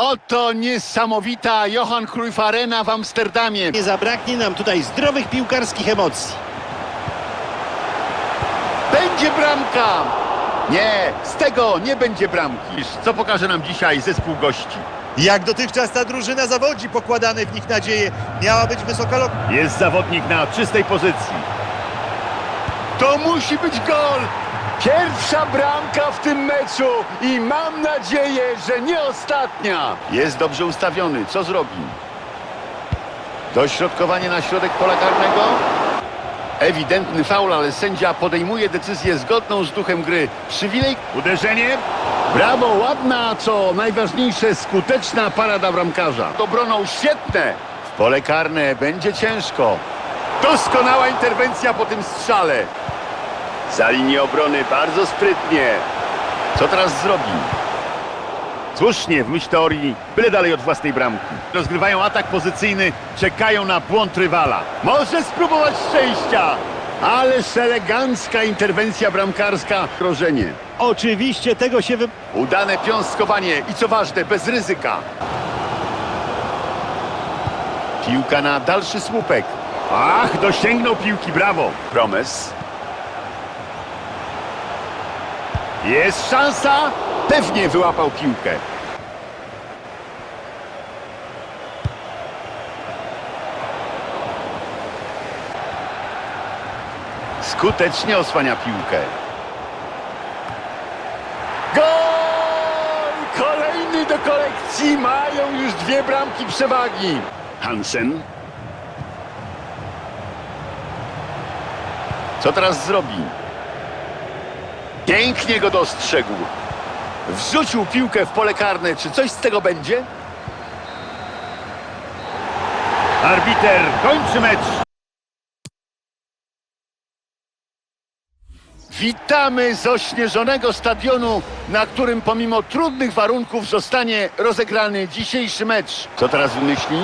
Oto niesamowita Johan Cruyff Arena w Amsterdamie. Nie zabraknie nam tutaj zdrowych piłkarskich emocji. Będzie bramka! Nie, z tego nie będzie bramki. Co pokaże nam dzisiaj zespół gości? Jak dotychczas ta drużyna zawodzi, pokładane w nich nadzieje. Miała być wysoka lo... Jest zawodnik na czystej pozycji. To musi być gol! Pierwsza bramka w tym meczu i mam nadzieję, że nie ostatnia. Jest dobrze ustawiony. Co zrobi? Dośrodkowanie na środek pola karnego. Ewidentny faul, ale sędzia podejmuje decyzję zgodną z duchem gry. Przywilej. Uderzenie. Brawo, ładna, co najważniejsze, skuteczna parada bramkarza. Obroną świetne. W pole karne będzie ciężko. Doskonała interwencja po tym strzale. Za linię obrony bardzo sprytnie. Co teraz zrobi? Słusznie, w myśl teorii, byle dalej od własnej bramki. Rozgrywają atak pozycyjny, czekają na błąd rywala. Może spróbować szczęścia. Ależ elegancka interwencja bramkarska. Grożenie. Oczywiście tego się wy... Udane piąstkowanie i co ważne, bez ryzyka. Piłka na dalszy słupek. Ach, dosięgnął piłki, brawo. Promes. Jest Szansa? Pewnie wyłapał piłkę. Skutecznie osłania piłkę. Gol! Kolejny do kolekcji. Mają już dwie bramki przewagi. Hansen. Co teraz zrobi? Pięknie go dostrzegł. Wrzucił piłkę w pole karne. Czy coś z tego będzie? arbiter, kończy mecz. Witamy z ośnieżonego stadionu, na którym pomimo trudnych warunków zostanie rozegrany dzisiejszy mecz. Co teraz wymyśli?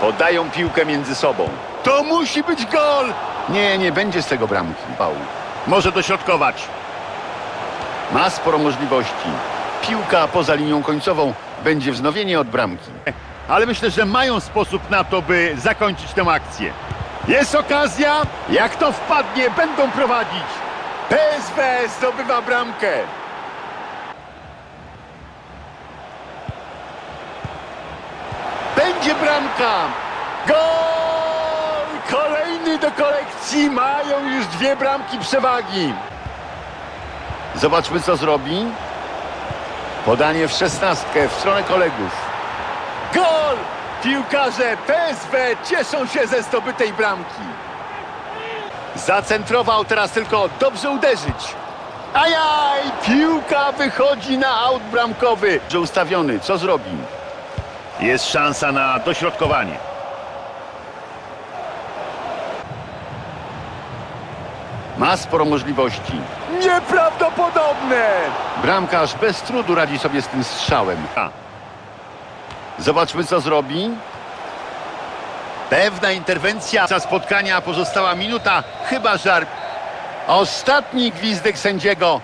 Podają piłkę między sobą. To musi być gol! Nie, nie będzie z tego bramki. Paul. Może dośrodkować. Ma sporo możliwości. Piłka poza linią końcową będzie wznowienie od bramki. Ale myślę, że mają sposób na to, by zakończyć tę akcję. Jest okazja! Jak to wpadnie, będą prowadzić! PSW zdobywa bramkę! Będzie bramka! Gol! Kolejny do kolekcji! Mają już dwie bramki przewagi. Zobaczmy, co zrobi. Podanie w szesnastkę w stronę kolegów. Gol! Piłkarze PSW cieszą się ze zdobytej bramki. Zacentrował teraz tylko dobrze uderzyć. Ajaj! Piłka wychodzi na aut bramkowy. Że ustawiony. Co zrobi? Jest szansa na dośrodkowanie. Ma sporo możliwości. Nieprawdopodobne! Bramkarz bez trudu radzi sobie z tym strzałem. A. Zobaczmy, co zrobi. Pewna interwencja za spotkania, pozostała minuta, chyba żar. Ostatni gwizdek sędziego.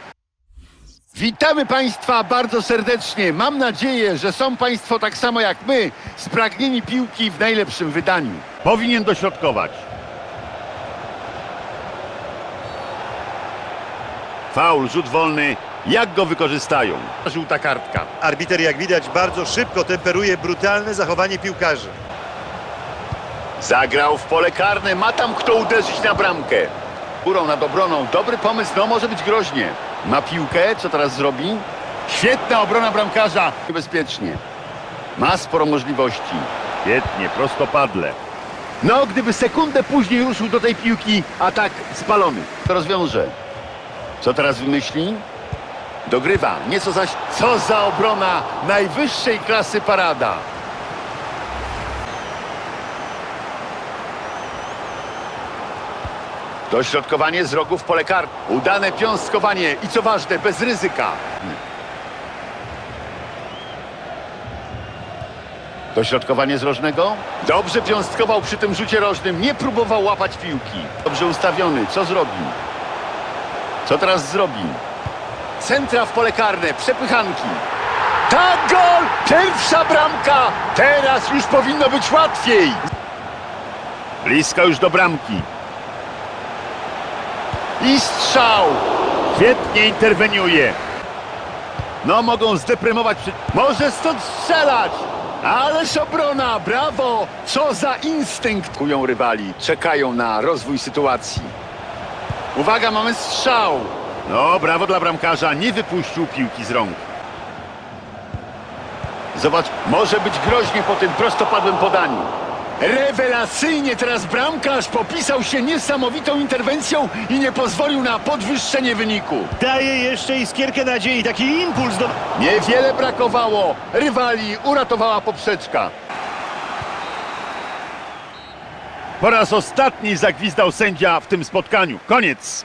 Witamy Państwa bardzo serdecznie. Mam nadzieję, że są Państwo tak samo jak my, spragnieni piłki w najlepszym wydaniu. Powinien dośrodkować. Faul, rzut wolny. Jak go wykorzystają? Żółta kartka. Arbiter, jak widać, bardzo szybko temperuje brutalne zachowanie piłkarzy. Zagrał w pole karne, ma tam kto uderzyć na bramkę. Górą nad obroną, dobry pomysł, no może być groźnie. Ma piłkę, co teraz zrobi? Świetna obrona bramkarza. Niebezpiecznie. Ma sporo możliwości. Świetnie, prostopadle. No, gdyby sekundę później ruszył do tej piłki, atak spalony. To rozwiąże. Co teraz wymyśli? Dogrywa, nieco zaś... Co za obrona najwyższej klasy parada. Dośrodkowanie z rogów pole kar. Udane piąstkowanie i co ważne, bez ryzyka. Dośrodkowanie z rożnego. Dobrze piąstkował przy tym rzucie rożnym. Nie próbował łapać piłki. Dobrze ustawiony. Co zrobi? Co teraz zrobi? Centra w pole karne. Przepychanki. Tak, gol! Pierwsza bramka! Teraz już powinno być łatwiej. Blisko już do bramki. I strzał. Świetnie interweniuje. No, mogą zdeprymować przy... Może stąd strzelać. Ależ obrona, brawo! Co za instynkt! Kują rywali, czekają na rozwój sytuacji. Uwaga, mamy strzał. No, brawo dla bramkarza, nie wypuścił piłki z rąk. Zobacz, może być groźnie po tym prostopadłym podaniu. Rewelacyjnie teraz bramkarz popisał się niesamowitą interwencją i nie pozwolił na podwyższenie wyniku. Daje jeszcze iskierkę nadziei, taki impuls do... Niewiele brakowało. Rywali uratowała poprzeczka. Po raz ostatni zagwizdał sędzia w tym spotkaniu. Koniec.